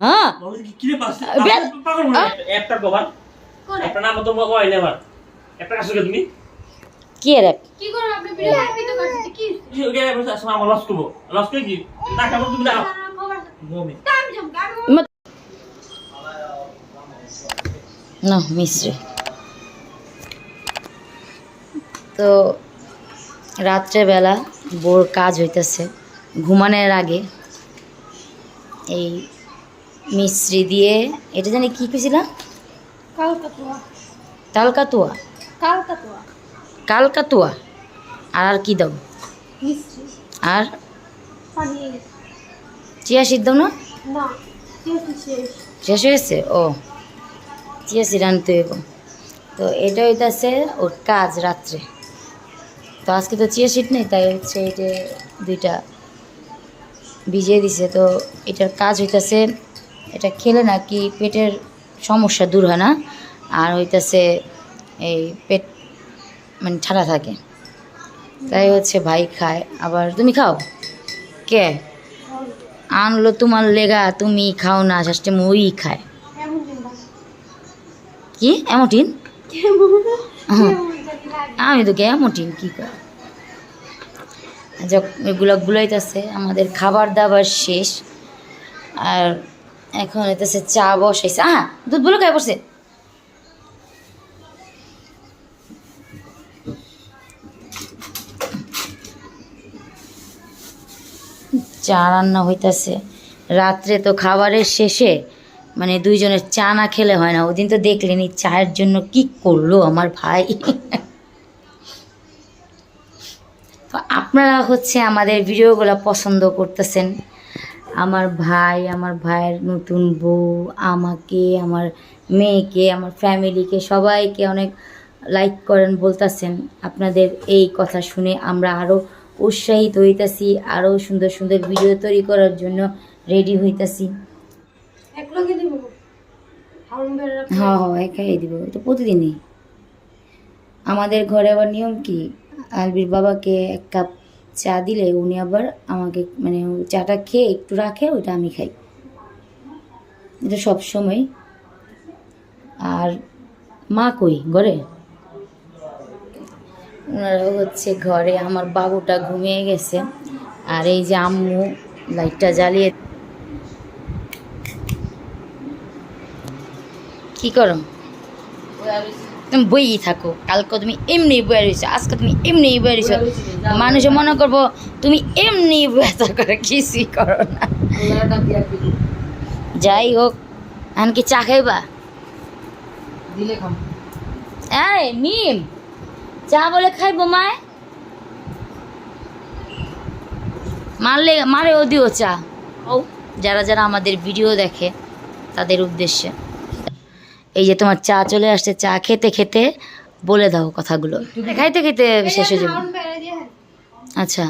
হ্যাঁ। বলো কি তো কয় নেবার একটা কাজ করে তুমি? কি রে? কি করব আপনি ভিডিও আপনি তো করতে? কি? কি ওকে আসলে আমার লস করব। লস করে কি? না খাব তুমি দাও। খবর টাইম জম গাড়ি না মিশ্রি তো রাত্রেবেলা বোর কাজ হইতেছে। ঘুমানোর আগে এই মিশ্রি দিয়ে এটা জানি কি কইছিলাম কালকাতুয়া। তালকাতুয়া? কালকাতুয়া। কালকাতুয়া? আর আর কি দাও? আর? চিয়া সিদ্ধ না? না শেষ হয়েছে? ও চিয়া হইব। তো এটা হইতাছে ওর কাজ রাত্রে। তো আজকে তো চিয়া সিট নেই তাই হচ্ছে এটা দুইটা ভিজিয়ে দিছে। তো এটার কাজ হইতাছে এটা খেলে নাকি পেটের সমস্যা দূর হয় না? আর হইতাছে এই পেট মানে ঠান্ডা থাকে। তাই হচ্ছে ভাই খায়। আবার তুমি খাও? কে? আনলো তোমার লেগা, তুমি খাও না ষষ্ঠী ওই খায়। কি? এমটিন হ্যাঁ। আমি তো এমটিন কি কর এগুলো গুলাইতেছে। আমাদের খাবার দাবার শেষ। আর এখন হইতেছে চা বসাইছে। দুধ বলো খাই পড়ছে। চা রান্না হইতাছে। রাত্রে তো খাবারের শেষে মানে দুইজনের চা না খেলে হয় না। ওদিন তো দেখলেনি চায়ের জন্য কি করল আমার ভাই। আপনারা হচ্ছে আমাদের ভিডিওগুলো পছন্দ করতেছেন। আমার ভাই আমার ভাইয়ের নতুন বউ আমাকে আমার মেয়েকে আমার ফ্যামিলিকে সবাইকে অনেক লাইক করেন বলতেছেন। আপনাদের এই কথা শুনে আমরা আরও উৎসাহিত হইতাছি আরও সুন্দর সুন্দর ভিডিও তৈরি করার জন্য রেডি হইতাছি। হ্যাঁ হ্যাঁ একাই দিব। এটা প্রতিদিনই। আমাদের ঘরে আবার নিয়ম কি? আলবির বাবাকে এক কাপ চা দিলে উনি আবার আমাকে মানে চাটা খেয়ে একটু রাখে, ওইটা আমি খাই। এটা সব সময়। আর মা কই ঘরে? ওনারা হচ্ছে ঘরে, আমার বাবুটা ঘুমিয়ে গেছে। আর এই যে আম্মু লাইটটা জ্বালিয়ে কি করো? তুমি বইই থাকো। কালকে তুমি এমনি বয়ে রয়েছো আজকে তুমি এমনি বয়ে রয়েছো। মানুষে মনে করব তুমি এমনি বয়ে থাকো কিছুই করো না। যাই হোক এখন কি চা খাইবা? এই মিম চা বলে খাইবো মায়? মারলে মারে ও দিও চা। ও যারা যারা আমাদের ভিডিও দেখে তাদের উদ্দেশ্যে। এই যে তোমার চা চলে আসছে চা খেতে খেতে বলে দাও কথাগুলো। খাইতে খেতে শেষ হয়ে যাবে। আচ্ছা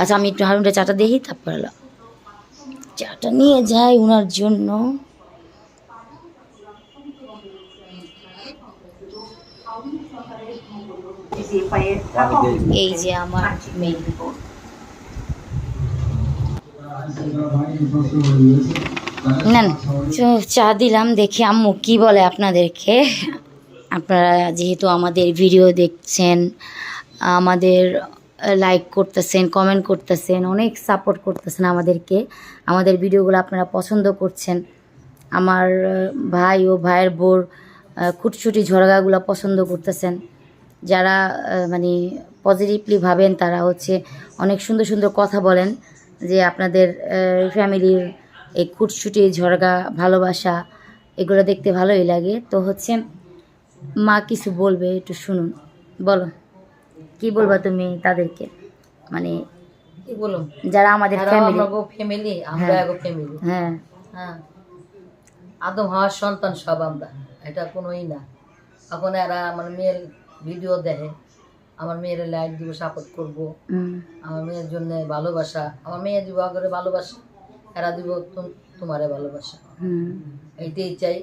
আচ্ছা আমি একটু হারুনটা চাটা দেখি তারপর চাটা নিয়ে যাই ওনার জন্য। এই যে আমার মেয়ে। নেন তো চা দিলাম, দেখি আম্মু কি বলে আপনাদেরকে। আপনারা যেহেতু আমাদের ভিডিও দেখছেন, আমাদের লাইক করতেছেন কমেন্ট করতেছেন, অনেক সাপোর্ট করতেছেন আমাদেরকে। আমাদের ভিডিওগুলো আপনারা পছন্দ করছেন। আমার ভাই ও ভাইয়ের বোর খুটছুটি ঝরগাগুলো পছন্দ করতেছেন। যারা মানে পজিটিভলি ভাবেন, তারা হচ্ছে অনেক সুন্দর সুন্দর কথা বলেন যে আপনাদের ফ্যামিলির এই খুটছুটি ঝরগা ভালোবাসা এগুলো দেখতে ভালোই লাগে। তো হচ্ছে মা কিছু বলবে একটু শুনুন। বলো কি বলবা তুমি তাদেরকে? মানে কি বলুম যারা আমাদের ফ্যামিলি ফ্যামিলি আমরা ফ্যামিলি হ্যাঁ। হ্যাঁ। আদম হওয়ার সন্তান সব আমরা। এটা কোনোই না। এখন এরা আমার মেয়ের ভিডিও দেখে আমার মেয়ের লাইট দিব সাপোর্ট করব। আমার মেয়ের জন্য ভালোবাসা আমার মেয়ে দিব আগরে ভালোবাসা। এরা দিব তুম- তোমারে ভালোবাসা। এইটাই চাই।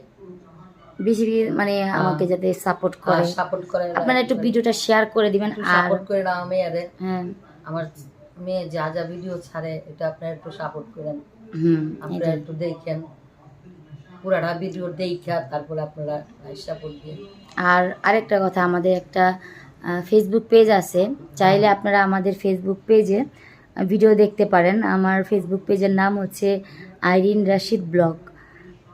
বেশি মানে আমাকে যাতে সাপোর্ট করে। সাপোর্ট করে আপনারা একটু ভিডিওটা শেয়ার করে দিবেন সাপোর্ট করে না মেয়েরে হ্যাঁ। আমার মেয়ে যা যা ভিডিও ছাড়ে এটা আপনারা একটু সাপোর্ট করেন। হুম আপনারা একটু দেখেন। পুরাটা ভিডিও দেখা তারপরে আপনারা সাপোর্ট দিয়ে। আর আরেকটা কথা আমাদের একটা ফেসবুক পেজ আছে। চাইলে আপনারা আমাদের ফেসবুক পেজে ভিডিও দেখতে পারেন। আমার ফেসবুক পেজের নাম হচ্ছে আইরিন রাশিদ ব্লগ।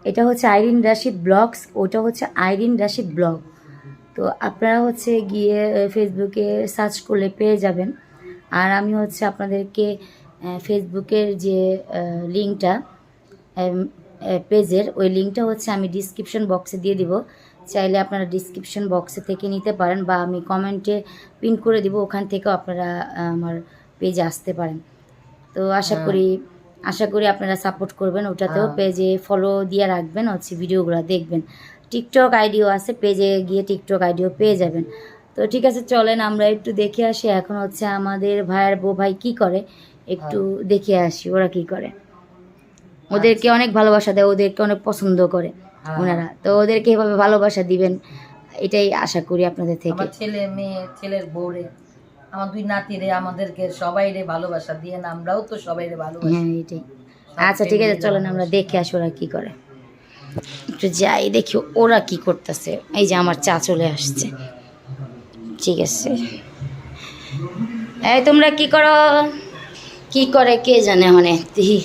এটা হচ্ছে আইরিন রাশিদ ব্লগস, ওটা হচ্ছে আইরিন রাশিদ ব্লগ। তো আপনারা হচ্ছে গিয়ে ফেসবুকে সার্চ করলে পেয়ে যাবেন। আর আমি হচ্ছে আপনাদেরকে ফেসবুকের যে লিঙ্কটা পেজের ওই লিঙ্কটা হচ্ছে আমি ডিসক্রিপশন বক্সে দিয়ে দিব। চাইলে আপনারা ডিসক্রিপশন বক্সে থেকে নিতে পারেন বা আমি কমেন্টে পিন করে দিব। ওখান থেকেও আপনারা, আমার পেজে আসতে পারেন। তো আশা হ্যাঁ। করি আশা করি আপনারা সাপোর্ট করবেন ওটাতেও হ্যাঁ। পেজে ফলো দিয়ে রাখবেন হচ্ছে ভিডিওগুলো দেখবেন। টিকটক আইডিও আছে পেজে গিয়ে টিকটক আইডিও পেয়ে যাবেন। তো ঠিক আছে চলেন আমরা একটু দেখে আসি এখন হচ্ছে আমাদের ভাইয়ের বউ ভাই কি করে। একটু দেখে আসি ওরা কি করে। ওদেরকে অনেক ভালোবাসা দেয় ওদেরকে অনেক পছন্দ করে হ্যাঁ। ওনারা। তো ওদেরকে এভাবে ভালোবাসা দিবেন এটাই আশা করি আপনাদের থেকে। ছেলে মেয়ে ছেলের বউরে আমার দুই নাতিরে আমাদেরকে সবাইরে ভালোবাসা দিয়ে না আমরাও তো সবাইরে ভালোবাসি। হ্যাঁ এটাই। আচ্ছা ঠিক আছে চলেন আমরা দেখে আসি ওরা কি করে। একটু যাই দেখি ওরা কি করতেছে। এই যে আমার চা চলে আসছে। ঠিক আছে। এই তোমরা কি করো? কি করে কে জানে মানে দেখি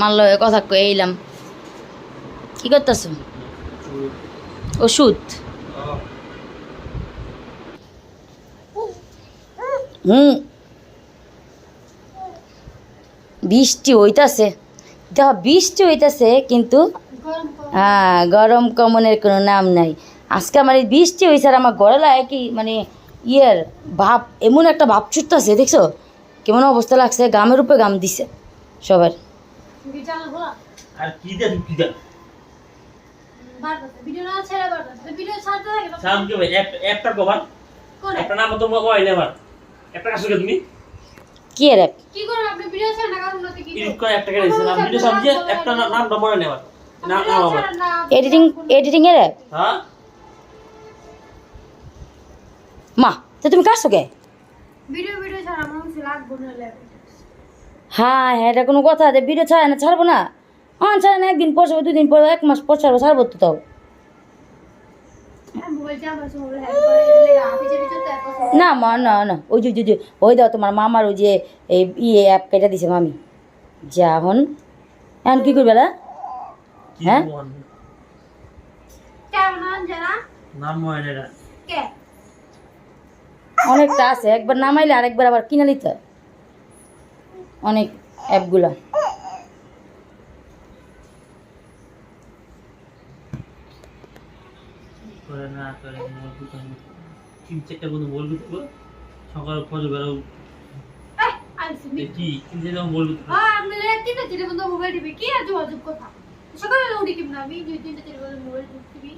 মানল কথা কয়ে এলাম। কি করতেছ? ওষুধ? হুম। বৃষ্টি হইতাছে। দেখো বৃষ্টি হইতাছে কিন্তু হ্যাঁ গরম কমনের কোনো নাম নাই। আজকে আমার এই বৃষ্টি হয়েছে আর আমার গড়ে লাগে কি মানে ইয়ের ভাব এমন একটা ভাব ছুটতেছে দেখছ? কেমন অবস্থা লাগছে গামের উপরে গাম দিছে সবার। একটা নাম তো একটা কাজ করে তুমি। কি রে কি করেন আপনি ভিডিও না কারণ কি এডিট করে একটা করে ভিডিও একটা নাম নম্বর নেভার নাম নাম আমার এডিটিং এডিটিং এর? হ্যাঁ? মা তো তুমি কাটছো কে? ভিডিও ভিডিও ছাড়া আমার কাছে লাগবে না হ্যাঁ হ্যাঁ এটা কোনো কথা। যে ভিডিও ছাড়ে না ছাড়বো না। হ্যাঁ ছাড়ে না একদিন পর দুদিন পর এক মাস পর ছাড়বো ছাড়বো তো তাও মোবাইল চাপা আছে মোবাইল হ্যাক করে এটা লেগে হাতে চেপে চলতে এত না মা না না। ওই যে যে ওই দাও তোমার মামার ওই যে এই ইয়ে অ্যাপ কেটে দিছে মামি। যা এখন এখন কী করবে হ্যাঁ? অনেকটা আছে। একবার নামাইলে আরেকবার আবার কিনে নিতে অনেক অ্যাপগুলা করে না করে। তিন চারটা কোনো বলব তো সকাল ফজর বেরো এই আইসি মি কি? তিন চারটা বলব তো হ্যাঁ আপনি তিনটা তিনটা বন্ধু মোবাইল টিপি কি? আর যোগাযোগ কথা। সকালে উঠি কিনা আমি? দুই তিনটা তিনটা বন্ধু মোবাইল টিপি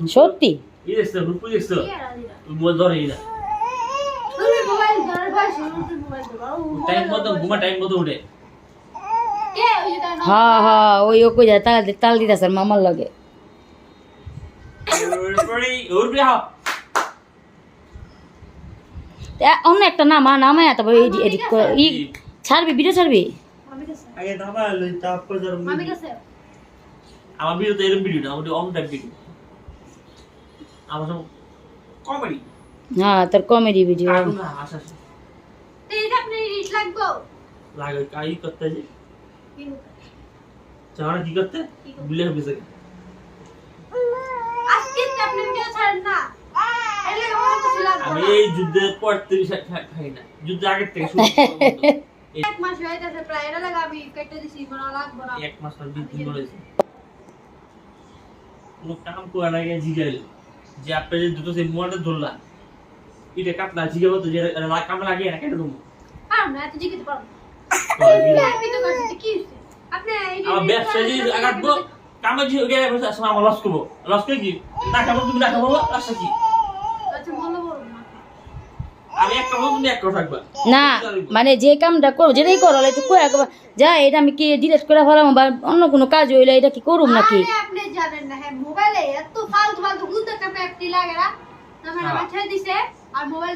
সত্যি? এই দেখছ রূপু দেখছ কি আর আদিরা? মোবাইল ধরে না মোবাইল ধরার ভাই শুনুন মোবাইল ধরো। টাইম মতো ঘুমা টাইম মতো উঠে। হ্যাঁ হ্যাঁ ওই ও যায় তাল তাল দিতেছে মামার লগে। অন্য একটা নামা নামায় তারপর এডিট করে ই ছাড়বি ভিডিও ছাড়বি? নামা তারপর আমার ভিডিও তো এরকম ভিডিও না ওটা অন টাইপ ভিডিও আমার সব কমেডি হ্যাঁ তোর কমেডি ভিডিও না লাগে কাই করতে যে? কি কি করতে? ভুলে গেছে আজকে তো আপনি ভিডিও ছাড়েন না। আমি এই যুদ্ধের পর থেকে খা- খা- খাই না। যুদ্ধের আগের থেকে শুরু এক মাস হয়ে গেছে প্রায়। এটা লাগা আমি কেটে দিছি মনে হয় লাগবে না। এক মাস আর দুই তিন বলেছে কোনো কাম করার আগে জিগাইল। যে আপনি যে দুটো সেই মোবাইলটা ধরলা এটা কাটলা জিগাবো তো যে কামে লাগিয়ে না কেটে দেবো। পারব না এত জিজ্ঞেস পারব আমি তো করছি কি আপনি ব্যবসা যে আগাটবো কামে বসে আসলে আমার লস করব লস করে কি? না খাব তুমি না খাব লাস্টে কি? আচ্ছা মনে না। মানে যে কামটা করো যেটাই করো একটু কয়ে একবার যা এটা আমি কি ডিলিট করে ফেলাম বা অন্য কোনো কাজ হইলে এটা কি করুম নাকি? আপনি জানেন না হ্যাঁ কামে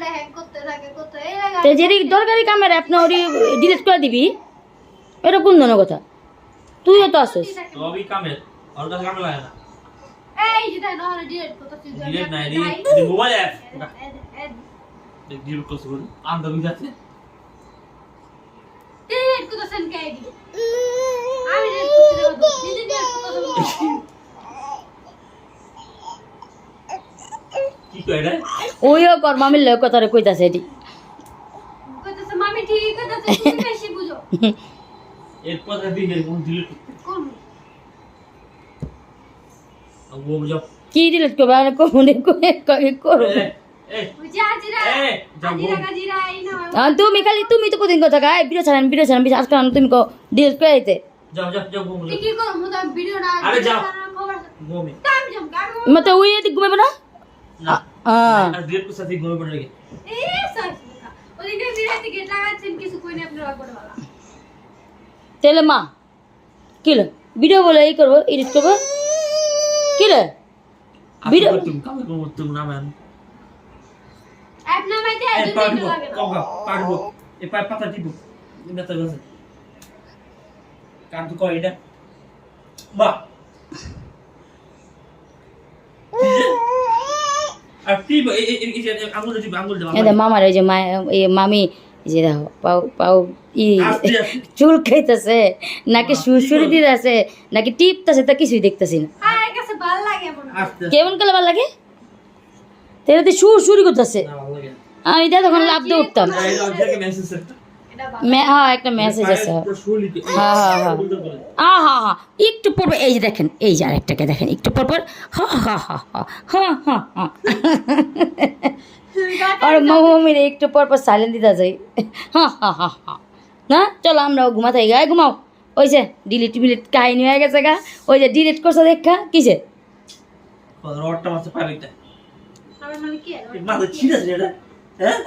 হ্যাং। করতে থাকে করতে এই লাগে। তো যেটি দরকারি কামের আপনি ওটি ডিলিট করে দিবি? এটা কোন ধরনের কথা? তুইও তো আসিস সবই কামের। ওর কাছে কামে লাগে না এই যে দেন ওরা ডিলিট করতেছি ডিলেট নাই রে মোবাইল অ্যাপ ডিলেট করছে বলে আন্দা বুঝাচ্ছে ডিলিট করতেছেন কে আইডি আমি ডিলিট করতে দেব নিজে ডিলিট করতেছেন কি কয় রে ওইও কর মামির লোক কথা রে কইতাছে এটি। কইতেছে মামি ঠিক কইতেছে তুমি বেশি বুঝো। এরপর দিকে কোন ডিলেট করতে কোন ও বুঝাও কি ডিলিট করবে আর কোনে কোনে করো এই ওই যে আজিরা এই যাও আজিরা গাজিরা এই না আর তুমি খালি তুমি তো প্রতিদিন কথা গায়ে ভিডিও ছাড়েন ভিডিও ছাড়েন আজকে তুমি কো ডিলিট করে দিতে যাও যাও যাও ঘুম কি করব মুদা ভিডিও না আরে যাও। খবর ঘুমে কাম জম কাম মতে ওই এদিক ঘুমাবে না না হ্যাঁ আর ডিলেট করতে সাথে ঘুমে পড়ে গেছে এই সাইজ ওদিকে বিরাতে গেট লাগাচ্ছেন কিছু কই না আপনারা করে বলা তাহলে মা কি রে ভিডিও বলে এই করব এডিট করব কি রে কামে না ম্যাম। পারব পারব পাতা দিব গেছে তো কই এটা? মামার ওই যে মামি যে দেখো পাও পাও ই। চুল খাইতেছে নাকি সুরসুরি দিতেছে নাকি টিপতেছে তা কিছুই দেখতেছি না। আর লাগে আস্তে। কেমন কালে ভালো লাগে তেলে তো সুর সুরি করতেছে। না ভালো লাগে আমি দেখ তখন লাভ দিয়ে উঠতাম। হ্যাঁ একটা মেসেজ আছে। হ্যাঁ হ্যাঁ হ্যাঁ। আ হা হা। একটু পর পর এই যে দেখেন এই যে আরেকটাকে দেখেন একটু পর পর হা হা হা হা হা হা হা। আর একটু পর পর সাইলেন্ট দিতে যাই হা হা হা হা। না? চলো আমরাও ঘুমাতে গায়ে ঘুমাও। ওই যে ডিলিট বিলিট কাহিনী হয়ে গেছে গা। ওই যে ডিলিট করছে দেখা। কিসে? রডটা মাসে পাবে এটা হ্যাঁ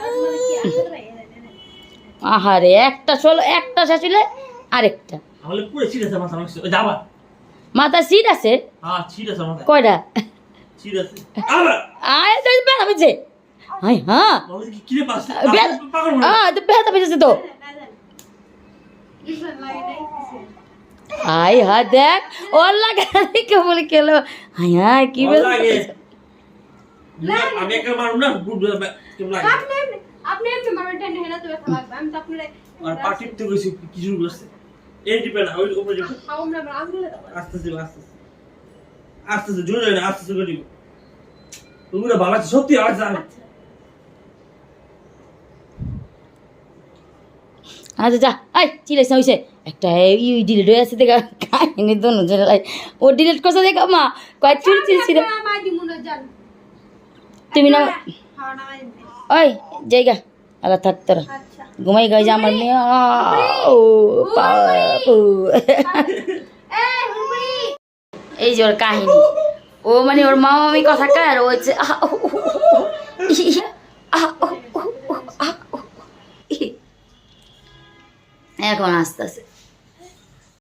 আহারে একটা চলো একটা শাশুলে আরেকটা আমালে পুরো ছিঁড়ে আছে মাথা মাসে যাবা মাথা সিট আছে হ্যাঁ ছিঁড়ে আছে মাথা কয়টা ছিঁড়ে আছে আবার আয় তো বেড়া পেয়েছে হাই হ্যাঁ কি কিরে পাস বেড়া পাগল আহ তো তো ইসলাম লাগে নাই হাই হা দেখ। ওর লাগা দেখে বলে হাই হাই কি কি বলছে লাগে। আমি একটা মারুম না গুড আপনি আপনি এমনি মারবেন টেনে হেলা তো লাগবে। আমি তো আপনার আর পাটি তো গেছি কিছু করছে এই টিপে না ওই উপরে টিপে আমরা আঙুলে আস্তে আস্তে আস্তে আস্তে। আস্তে আস্তে জোরে না আস্তে আস্তে করে দিব ওগুলো ভালো সত্যি জানে আচ্ছা যা আই চিলিস না হইছে। একটা এই ডিলিট হয়ে আছে দেখা কাহিনী তো ও ডিলিট করছে দেখা মা কয় চুল চিল ছিল আমার দি মনে জান। তুমি না দিন ওই জায়গা আলা থাক তোরা। আচ্ছা। ঘুমাই গাই যে আমার মেয়ে। ও এই যে ওর কাহিনী। ও মানে ওর মা মামি কথা কার ও হচ্ছে। এখন আস্তে আস্তে।